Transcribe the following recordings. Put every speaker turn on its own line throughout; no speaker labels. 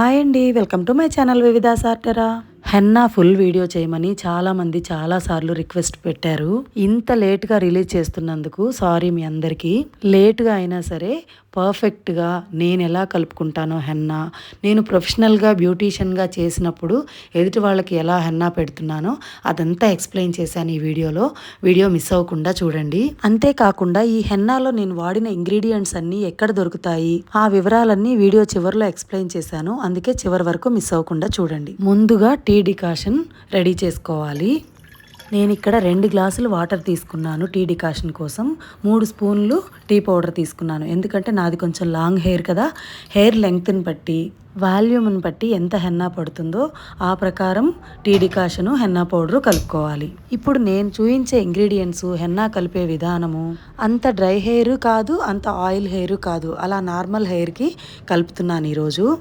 Hi అండి. Welcome to my channel వివిధ సార్టరా. Henna full video చేయమని చాలామంది చాలాసార్లు చాలా సార్లు రిక్వెస్ట్ పెట్టారు. ఇంత లేట్గా రిలీజ్ చేస్తున్నందుకు సారీ మీ అందరికీ. లేట్గా అయినా సరే పర్ఫెక్ట్గా నేను ఎలా కలుపుకుంటానో హెన్నా. నేను ప్రొఫెషనల్గా బ్యూటీషియన్గా చేసినప్పుడు ఎదుటి వాళ్ళకి ఎలా హెన్నా పెడుతున్నానో అదంతా ఎక్స్ప్లెయిన్ చేశాను ఈ వీడియోలో. వీడియో మిస్ అవ్వకుండా చూడండి. అంతేకాకుండా ఈ హెన్నాలో నేను వాడిన ఇంగ్రీడియంట్స్ అన్నీ ఎక్కడ దొరుకుతాయి? ఆ వివరాలన్నీ వీడియో చివరిలో ఎక్స్ప్లెయిన్ చేశాను. అందుకే చివరి వరకు మిస్ అవ్వకుండా చూడండి. ముందుగా టీ డికాషన్ రెడీ చేసుకోవాలి. నేను ఇక్కడ రెండు గ్లాసులు వాటర్ తీసుకున్నాను టీ డికాషన్ కోసం. మూడు స్పూన్లు టీ పౌడర్ తీసుకున్నాను. ఎందుకంటే నాది కొంచెం లాంగ్ హెయిర్ కదా. హెయిర్ లెంగ్త్ని బట్టి వాల్యూమ్ని బట్టి ఎంత హెన్నా పడుతుందో ఆ ప్రకారం టీ డికాషను హెన్నా పౌడరు కలుపుకోవాలి. ఇప్పుడు నేను చూపించే ఇంగ్రీడియంట్స్ హెన్నా కలిపే విధానము అంత డ్రై హెయిర్ కాదు అంత ఆయిల్ హెయిర్ కాదు. అలా నార్మల్ హెయిర్కి కలుపుతున్నాను ఈరోజు.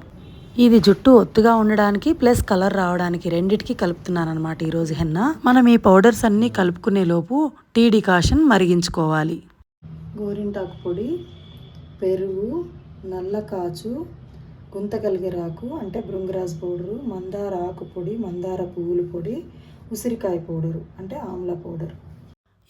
ఇది జుట్టు ఒత్తుగా ఉండడానికి ప్లస్ కలర్ రావడానికి రెండిటికి కలుపుతున్నాను అనమాట ఈరోజు హెన్న. మనం ఈ పౌడర్స్ అన్నీ కలుపుకునే లోపు టీ డికాషన్ మరిగించుకోవాలి. గోరింటాకు పొడి పెరుగు నల్ల కాచు గుంతకలిగిరాకు అంటే భృంగరాజ్ పౌడరు మందార ఆకు పొడి మందార పువ్వుల పొడి ఉసిరికాయ పౌడరు అంటే ఆమ్ల పౌడరు.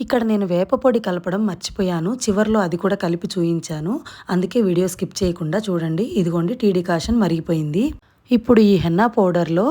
ఇక్కడ నేను వేప పొడి కలపడం మర్చిపోయాను. చివర్లో అది కూడా కలిపి చూయించాను. అందుకే వీడియో స్కిప్ చేయకుండా చూడండి. ఇదిగోండి టీ డికాషన్ మరిగిపోయింది. ఇప్పుడు ఈ హెన్నా పౌడర్లో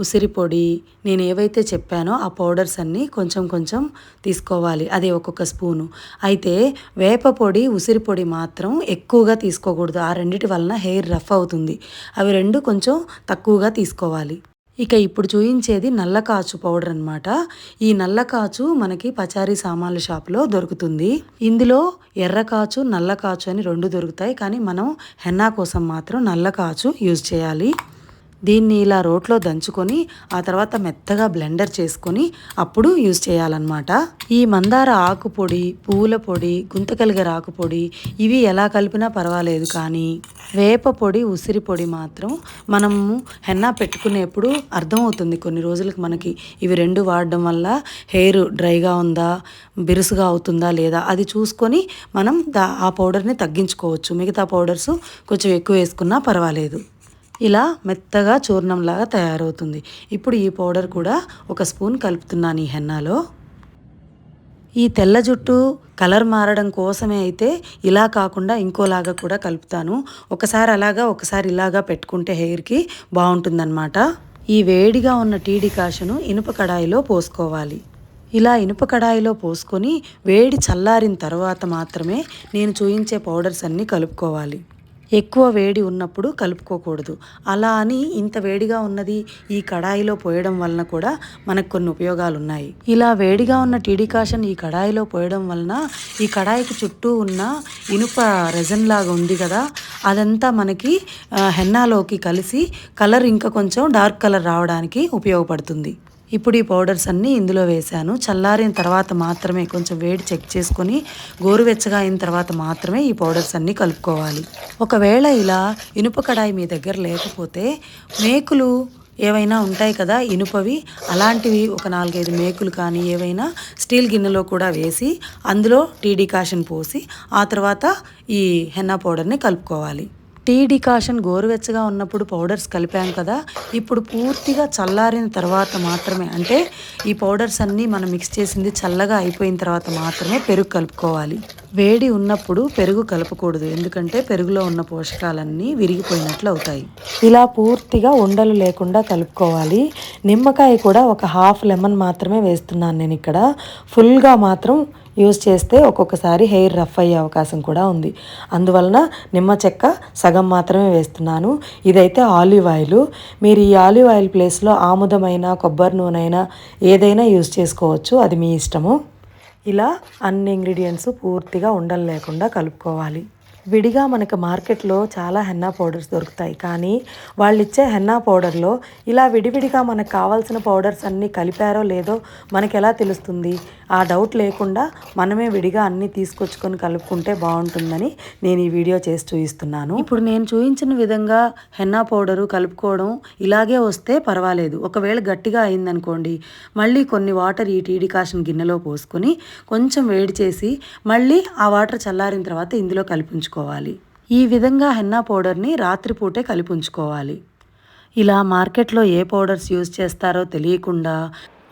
ఉసిరి పొడి నేను ఏవైతే చెప్పానో ఆ పౌడర్స్ అన్నీ కొంచెం కొంచెం తీసుకోవాలి. అదే ఒక్కొక్క స్పూను. అయితే వేప పొడి ఉసిరి పొడి మాత్రం ఎక్కువగా తీసుకోకూడదు. ఆ రెండిటి వలన హెయిర్ రఫ్ అవుతుంది. అవి రెండు కొంచెం తక్కువగా తీసుకోవాలి. ఇక ఇప్పుడు చూయించేది నల్ల కాచు పౌడర్ అనమాట ఈ నల్ల కాచు మనకి పచారీ సామాన్ల షాప్లో దొరుకుతుంది. ఇందులో ఎర్ర కాచు నల్ల కాచు అని రెండు దొరుకుతాయి. కానీ మనం హెన్నా కోసం మాత్రం నల్ల కాచు యూజ్ చేయాలి. దీన్ని ఇలా రోట్లో దంచుకొని ఆ తర్వాత మెత్తగా బ్లెండర్ చేసుకొని అప్పుడు యూజ్ చేయాలన్నమాట. ఈ మందార ఆకు పొడి పువ్వుల పొడి గుంతకలిగర ఆకు పొడి ఇవి ఎలా కలిపినా పర్వాలేదు కానీ వేప పొడి ఉసిరి పొడి మాత్రం మనము హెన్నా పెట్టుకునేప్పుడు అర్థమవుతుంది కొన్ని రోజులకు మనకి. ఇవి రెండు వాడడం వల్ల హెయిర్ డ్రైగా ఉందా బిరుసుగా అవుతుందా లేదా అది చూసుకొని మనం దా ఆ పౌడర్ని తగ్గించుకోవచ్చు. మిగతా పౌడర్స్ కొంచెం ఎక్కువ వేసుకున్నా పర్వాలేదు. ఇలా మెత్తగా చూర్ణంలాగా తయారవుతుంది. ఇప్పుడు ఈ పౌడర్ కూడా ఒక స్పూన్ కలుపుతున్నాను ఈ హెన్నాలో. ఈ తెల్ల జుట్టు కలర్ మారడం కోసమే అయితే ఇలా కాకుండా ఇంకోలాగా కూడా కలుపుతాను. ఒకసారి అలాగా ఒకసారి ఇలాగా పెట్టుకుంటే హెయిర్కి బాగుంటుందన్నమాట. ఈ వేడిగా ఉన్న టీ డికాషను ఇనుప కడాయిలో పోసుకోవాలి. ఇలా ఇనుప కడాయిలో పోసుకొని వేడి చల్లారిన తర్వాత మాత్రమే నేను చూయించే పౌడర్స్ అన్నీ కలుపుకోవాలి. ఎక్కువ వేడి ఉన్నప్పుడు కలుపుకోకూడదు. అలా అని ఇంత వేడిగా ఉన్నది ఈ కడాయిలో పోయడం వలన కూడా మనకు కొన్ని ఉపయోగాలు ఉన్నాయి ఇలా వేడిగా ఉన్న టీడికాషన్ ఈ కడాయిలో పోయడం వలన ఈ కడాయికి చుట్టూ ఉన్న ఇనుప రెజన్ లాగా ఉంది కదా అదంతా మనకి హెన్నాలోకి కలిసి కలర్ ఇంకా కొంచెం డార్క్ కలర్ రావడానికి ఉపయోగపడుతుంది. ఇప్పుడు ఈ పౌడర్స్ అన్నీ ఇందులో వేశాను. చల్లారిన తర్వాత మాత్రమే కొంచెం వేడి చెక్ చేసుకొని గోరువెచ్చగా అయిన తర్వాత మాత్రమే ఈ పౌడర్స్ అన్నీ కలుపుకోవాలి. ఒకవేళ ఇలా ఇనుప కడాయి మీ దగ్గర లేకపోతే మేకులు ఏవైనా ఉంటాయి కదా ఇనుపవి అలాంటివి ఒక నాలుగైదు మేకులు కానీ ఏవైనా స్టీల్ గిన్నెలో కూడా వేసి అందులో టీ డికాషన్ పోసి ఆ తర్వాత ఈ హెన్నా పౌడర్ని కలుపుకోవాలి. టీ డికాషన్ గోరువెచ్చగా ఉన్నప్పుడు పౌడర్స్ కలిపాం కదా ఇప్పుడు పూర్తిగా చల్లారిన తర్వాత మాత్రమే అంటే ఈ పౌడర్స్ అన్నీ మనం మిక్స్ చేసింది చల్లగా అయిపోయిన తర్వాత మాత్రమే పెరుగు కలుపుకోవాలి. వేడి ఉన్నప్పుడు పెరుగు కలపకూడదు ఎందుకంటే పెరుగులో ఉన్న పోషకాలన్నీ విరిగిపోయినట్లు అవుతాయి. ఇలా పూర్తిగా ఉండలు లేకుండా కలుపుకోవాలి. నిమ్మకాయ కూడా ఒక హాఫ్ లెమన్ మాత్రమే వేస్తున్నాను నేను ఇక్కడ. ఫుల్గా మాత్రం యూజ్ చేస్తే ఒక్కొక్కసారి హెయిర్ రఫ్ అయ్యే అవకాశం కూడా ఉంది. అందువలన నిమ్మ చెక్క సగం మాత్రమే వేస్తున్నాను. ఇదైతే ఆలివ్ ఆయిల్. మీరు ఈ ఆలివ్ ఆయిల్ ప్లేస్లో ఆముదమైన కొబ్బరి నూనె అయినా ఏదైనా యూజ్ చేసుకోవచ్చు. అది మీ ఇష్టము. ఇలా అన్ని ఇంగ్రీడియంట్స్ పూర్తిగా ఉండలు లేకుండా కలుపుకోవాలి. విడిగా మనకు మార్కెట్లో చాలా హెన్నా పౌడర్స్ దొరుకుతాయి. కానీ వాళ్ళు ఇచ్చే హెన్నా పౌడర్లో ఇలా విడివిడిగా మనకు కావాల్సిన పౌడర్స్ అన్నీ కలిపారో లేదో మనకు ఎలా తెలుస్తుంది? ఆ డౌట్ లేకుండా మనమే విడిగా అన్నీ తీసుకొచ్చుకొని కలుపుకుంటే బాగుంటుందని నేను ఈ వీడియో చేసి చూపిస్తున్నాను. ఇప్పుడు నేను చూపించిన విధంగా హెన్నా పౌడరు కలుపుకోవడం ఇలాగే వస్తే పర్వాలేదు. ఒకవేళ గట్టిగా అయిందనుకోండి మళ్ళీ కొన్ని వాటర్ ఈ టీ డికాషన్ గిన్నెలో పోసుకొని కొంచెం వేడి చేసి మళ్ళీ ఆ వాటర్ చల్లారిన తర్వాత ఇందులో ఉంచుకోవాలి. ఈ విధంగా హెన్నా పౌడర్ని రాత్రిపూటే కలిపి ఉంచుకోవాలి ఇలా మార్కెట్లో ఏ పౌడర్స్ యూజ్ చేస్తారో తెలియకుండా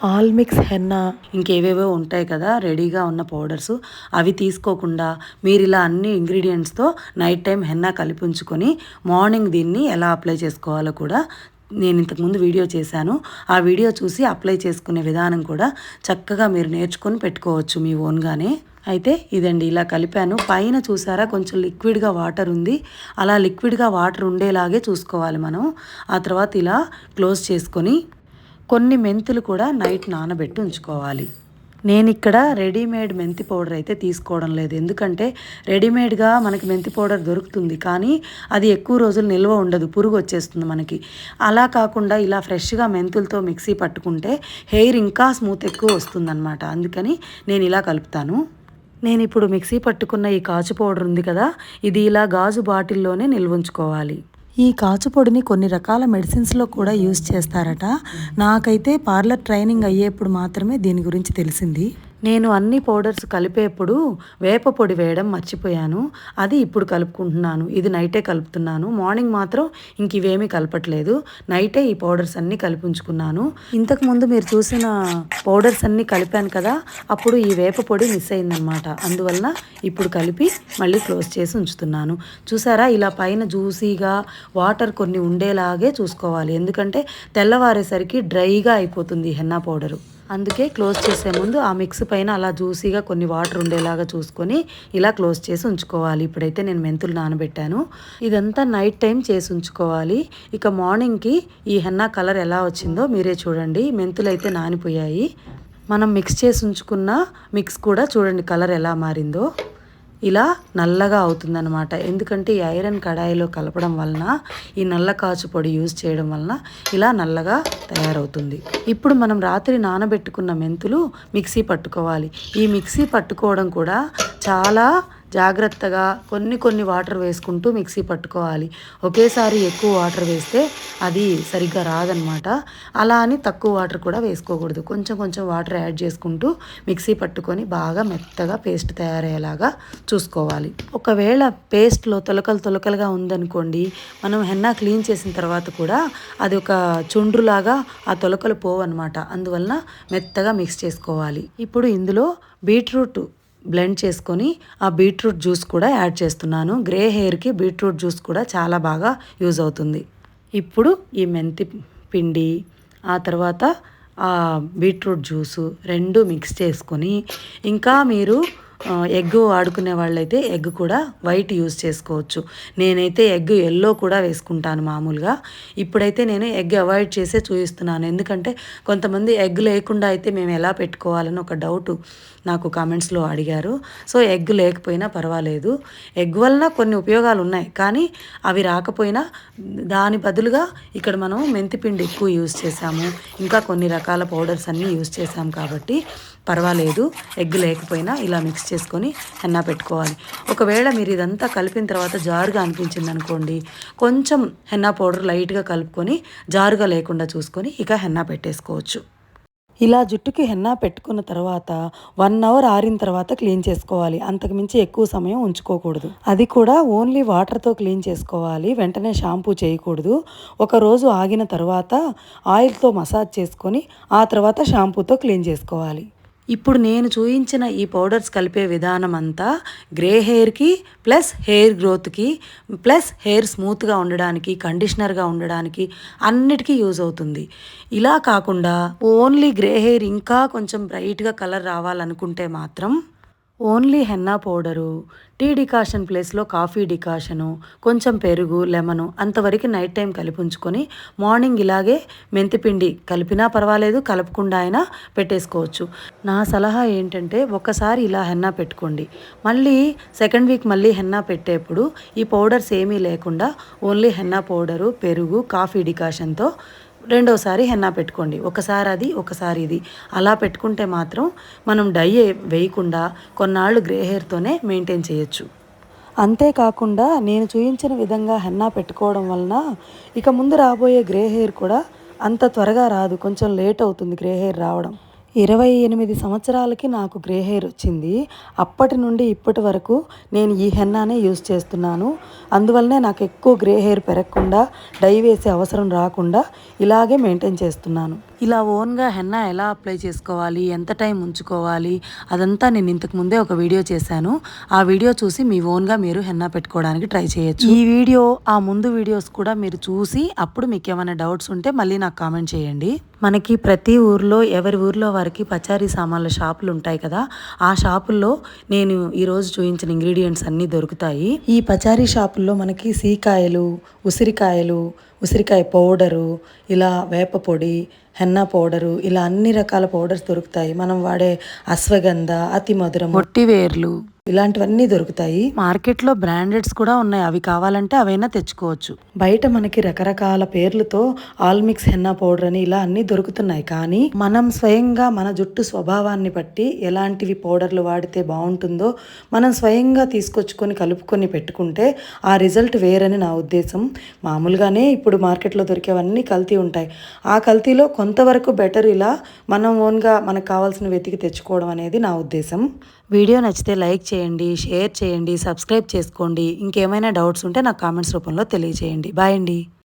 ఆల్ మిక్స్ హెన్నా ఇంకేవేవో ఉంటాయి కదా రెడీగా ఉన్న పౌడర్స్ అవి తీసుకోకుండా మీరు ఇలా అన్ని ఇంగ్రీడియంట్స్తో నైట్ టైం హెన్నా కలిపి ఉంచుకొని మార్నింగ్ దీన్ని ఎలా అప్లై చేసుకోవాలో కూడా నేను ఇంతకుముందు వీడియో చేశాను. ఆ వీడియో చూసి అప్లై చేసుకునే విధానం కూడా చక్కగా మీరు నేర్చుకొని పెట్టుకోవచ్చు మీ ఓన్గానే. అయితే ఇదండి ఇలా కలిపాను. పైన చూసారా కొంచెం లిక్విడ్గా వాటర్ ఉంది. అలా లిక్విడ్గా వాటర్ ఉండేలాగే చూసుకోవాలి మనం. ఆ తర్వాత ఇలా క్లోజ్ చేసుకొని కొన్ని మెంతులు కూడా నైట్ నానబెట్టి ఉంచుకోవాలి. నేను ఇక్కడ రెడీమేడ్ మెంతి పౌడర్ అయితే తీసుకోవడం లేదు. ఎందుకంటే రెడీమేడ్గా మనకి మెంతి పౌడర్ దొరుకుతుంది. కానీ అది ఎక్కువ రోజులు నిల్వ ఉండదు. పురుగు వచ్చేస్తుంది మనకి. అలా కాకుండా ఇలా ఫ్రెష్గా మెంతులతో మిక్సీ పట్టుకుంటే హెయిర్ ఇంకా స్మూత్ ఎక్కువ వస్తుందన్నమాట. అందుకని నేను ఇలా కలుపుతాను. నేను ఇప్పుడు మిక్సీ పట్టుకున్న ఈ కాచు పౌడర్ ఉంది కదా ఇది ఇలా గాజు బాటిల్లోనే నిల్వ ఉంచుకోవాలి ఈ కాచు పొడిని కొన్ని రకాల మెడిసిన్స్లో కూడా యూజ్ చేస్తారట. నాకైతే పార్లర్ ట్రైనింగ్ అయ్యేప్పుడు మాత్రమే దీని గురించి తెలిసింది. నేను అన్ని పౌడర్స్ కలిపేప్పుడు వేప పొడి వేయడం మర్చిపోయాను. అది ఇప్పుడు కలుపుకుంటున్నాను. ఇది నైటే కలుపుతున్నాను. మార్నింగ్ మాత్రం ఇంక ఇవేమీ కలపట్లేదు. నైటే ఈ పౌడర్స్ అన్నీ కలిపించుకున్నాను. ఇంతకుముందు మీరు చూసిన పౌడర్స్ అన్నీ కలిపాను కదా అప్పుడు ఈ వేప పొడి మిస్ అయిందనమాట అందువలన ఇప్పుడు కలిపి మళ్ళీ క్లోజ్ చేసి ఉంచుతున్నాను. చూసారా? ఇలా పైన జ్యూసీగా వాటర్ కొన్ని ఉండేలాగే చూసుకోవాలి. ఎందుకంటే తెల్లవారేసరికి డ్రైగా అయిపోతుంది హెన్నా పౌడరు. అందుకే క్లోజ్ చేసే ముందు ఆ మిక్స్ పైన అలా జ్యూసీగా కొన్ని వాటర్ ఉండేలాగా చూసుకొని ఇలా క్లోజ్ చేసి ఉంచుకోవాలి. ఇప్పుడైతే నేను మెంతులు నానబెట్టాను. ఇదంతా నైట్ టైం చేసి ఉంచుకోవాలి. ఇక మార్నింగ్కి ఈ హెన్నా కలర్ ఎలా వచ్చిందో మీరే చూడండి. మెంతులు అయితే నానిపోయాయి. మనం మిక్స్ చేసి ఉంచుకున్న మిక్స్ కూడా చూడండి కలర్ ఎలా మారిందో. ఇలా నల్లగా అవుతుందనమాట ఎందుకంటే ఈ ఐరన్ కడాయిలో కలపడం వలన ఈ నల్ల కాచు పొడి యూజ్ చేయడం వలన ఇలా నల్లగా తయారవుతుంది. ఇప్పుడు మనం రాత్రి నానబెట్టుకున్న మెంతులు మిక్సీ పట్టుకోవాలి. ఈ మిక్సీ పట్టుకోవడం కూడా చాలా జాగ్రత్తగా కొన్ని కొన్ని వాటర్ వేసుకుంటూ మిక్సీ పట్టుకోవాలి. ఒకేసారి ఎక్కువ వాటర్ వేస్తే అది సరిగ్గా రాదనమాట అలా అని తక్కువ వాటర్ కూడా వేసుకోకూడదు. కొంచెం కొంచెం వాటర్ యాడ్ చేసుకుంటూ మిక్సీ పట్టుకొని బాగా మెత్తగా పేస్ట్ తయారయ్యేలాగా చూసుకోవాలి. ఒకవేళ పేస్ట్లో తొలకలు తొలకలుగా ఉందనుకోండి మనం హెన్నా క్లీన్ చేసిన తర్వాత కూడా అది ఒక చుండ్రులాగా ఆ తొలకలు పోవన్నమాట. అందువలన మెత్తగా మిక్స్ చేసుకోవాలి. ఇప్పుడు ఇందులో బీట్రూట్ బ్లెండ్ చేసుకొని ఆ బీట్రూట్ జ్యూస్ కూడా యాడ్ చేస్తున్నాను. గ్రే హెయిర్కి బీట్రూట్ జ్యూస్ కూడా చాలా బాగా యూజ్ అవుతుంది. ఇప్పుడు ఈ మెంతి పిండి ఆ తర్వాత ఆ బీట్రూట్ జ్యూసు రెండు మిక్స్ చేసుకొని ఇంకా మీరు ఎగ్ వాడుకునే వాళ్ళైతే ఎగ్ కూడా వైట్ యూస్ చేసుకోవచ్చు. నేనైతే ఎగ్ ఎల్లో కూడా వేసుకుంటాను మామూలుగా. ఇప్పుడైతే నేను ఎగ్ అవాయిడ్ చేసే చూపిస్తున్నాను. ఎందుకంటే కొంతమంది ఎగ్ లేకుండా అయితే మేము ఎలా పెట్టుకోవాలని ఒక డౌట్ నాకు కామెంట్స్లో అడిగారు. సో ఎగ్ లేకపోయినా పర్వాలేదు. ఎగ్ వలన కొన్ని ఉపయోగాలు ఉన్నాయి. కానీ అవి రాకపోయినా దాని బదులుగా ఇక్కడ మనం మెంతిపిండి ఎక్కువ యూస్ చేసాము ఇంకా కొన్ని రకాల పౌడర్స్ అన్నీ యూస్ చేసాం కాబట్టి పర్వాలేదు ఎగ్ లేకపోయినా ఇలా మిక్స్ చేసుకొని హెన్నా పెట్టుకోవాలి. ఒకవేళ మీరు ఇదంతా కలిపిన తర్వాత జారుగా అనిపించింది అనుకోండి కొంచెం హెన్నా పౌడర్ లైట్గా కలుపుకొని జారుగా లేకుండా చూసుకొని ఇక హెన్నా పెట్టేసుకోవచ్చు. ఇలా జుట్టుకి హెన్నా పెట్టుకున్న తర్వాత వన్ అవర్ ఆరిన తర్వాత క్లీన్ చేసుకోవాలి. అంతకుమించి ఎక్కువ సమయం ఉంచుకోకూడదు. అది కూడా ఓన్లీ వాటర్తో క్లీన్ చేసుకోవాలి. వెంటనే షాంపూ చేయకూడదు. ఒక రోజు ఆగిన తర్వాత ఆయిల్తో మసాజ్ చేసుకొని ఆ తర్వాత షాంపూతో క్లీన్ చేసుకోవాలి. ఇప్పుడు నేను చూయించిన ఈ పౌడర్స్ కలిపే విధానం అంతా గ్రే హెయిర్కి ప్లస్ హెయిర్ గ్రోత్కి ప్లస్ హెయిర్ స్మూత్గా ఉండడానికి కండిషనర్గా ఉండడానికి అన్నిటికీ యూజ్ అవుతుంది. ఇలా కాకుండా ఓన్లీ గ్రే హెయిర్ ఇంకా కొంచెం బ్రైట్గా కలర్ రావాలనుకుంటే మాత్రం only henna powder tea decoction ప్లేస్లో కాఫీ డికాషను కొంచెం పెరుగు లెమను అంతవరకు నైట్ టైం కలిపి ఉంచుకొని మార్నింగ్ ఇలాగే మెంతిపిండి కలిపినా పర్వాలేదు కలపకుండా అయినా పెట్టేసుకోవచ్చు. నా సలహా ఏంటంటే ఒకసారి ఇలా హెన్నా పెట్టుకోండి. మళ్ళీ సెకండ్ వీక్ మళ్ళీ హెన్నా పెట్టేప్పుడు ఈ పౌడర్స్ ఏమీ లేకుండా ఓన్లీ హెన్నా పౌడరు పెరుగు కాఫీ డికాషన్తో రెండోసారి హెన్నా పెట్టుకోండి. ఒకసారి అది ఒకసారి ఇది. అలా పెట్టుకుంటే మాత్రం మనం డై వేయకుండా కొన్నాళ్ళు గ్రే హెయిర్తోనే మెయింటైన్ చేయొచ్చు. అంతేకాకుండా నేను చూపించిన విధంగా హెన్నా పెట్టుకోవడం వలన ఇక ముందు రాబోయే గ్రే హెయిర్ కూడా అంత త్వరగా రాదు. కొంచెం లేట్ అవుతుంది గ్రే హెయిర్ రావడం. ఇరవై ఎనిమిది సంవత్సరాలకి నాకు గ్రే హెయిర్ వచ్చింది. అప్పటి నుండి ఇప్పటి వరకు నేను ఈ హెన్నానే యూస్ చేస్తున్నాను. అందువల్లనే నాకు ఎక్కువ గ్రే హెయిర్ పెరగకుండా డై వేసే అవసరం రాకుండా ఇలాగే మెయింటైన్ చేస్తున్నాను. ఇలా ఓన్గా హెన్నా ఎలా అప్లై చేసుకోవాలి? ఎంత టైం ఉంచుకోవాలి? అదంతా నేను ఇంతకు ముందే ఒక వీడియో చేశాను. ఆ వీడియో చూసి మీ ఓన్గా మీరు హెన్నా పెట్టుకోవడానికి ట్రై చేయొచ్చు. ఈ వీడియో ఆ ముందు వీడియోస్ కూడా మీరు చూసి అప్పుడు మీకు ఏమైనా డౌట్స్ ఉంటే మళ్ళీ నాకు కామెంట్ చేయండి. మనకి ప్రతి ఊర్లో ఎవరి ఊర్లో వారికి పచారీ సామాన్ల షాపులు ఉంటాయి కదా ఆ షాపుల్లో నేను ఈరోజు చూపించిన ఇంగ్రీడియంట్స్ అన్నీ దొరుకుతాయి. ఈ పచారీ షాపుల్లో మనకి సీకాయలు ఉసిరికాయలు ఉసిరికాయ పౌడరు ఇలా వేప పొడి హెన్నా పౌడరు ఇలా అన్ని రకాల పౌడర్స్ దొరుకుతాయి. మనం వాడే అశ్వగంధ అతి మధురం మొట్టివేర్లు. ఇలాంటివన్నీ దొరుకుతాయి. మార్కెట్లో బ్రాండెడ్స్ కూడా ఉన్నాయి. అవి కావాలంటే అవైనా తెచ్చుకోవచ్చు. బయట మనకి రకరకాల పేర్లతో ఆల్మిక్స్ హెన్నా పౌడర్ అని ఇలా అన్ని దొరుకుతున్నాయి. కానీ మనం స్వయంగా మన జుట్టు స్వభావాన్ని బట్టి ఎలాంటివి పౌడర్లు వాడితే బాగుంటుందో మనం స్వయంగా తీసుకొచ్చుకొని కలుపుకొని పెట్టుకుంటే ఆ రిజల్ట్ వేరని నా ఉద్దేశం. మామూలుగానే ఇప్పుడు మార్కెట్లో దొరికేవన్నీ కల్తీ ఉంటాయి. ఆ కల్తీలో కొంతవరకు బెటర్ ఇలా మనం ఓన్గా మనకు కావాల్సిన వెతికి తెచ్చుకోవడం అనేది నా ఉద్దేశం. వీడియో నచ్చితే లైక్ చేయండి షేర్ చేయండి సబ్స్క్రైబ్ చేసుకోండి. ఇంకేమైనా డౌట్స్ ఉంటే నాకు కామెంట్స్ రూపంలో తెలియజేయండి. బాయ్ అండి.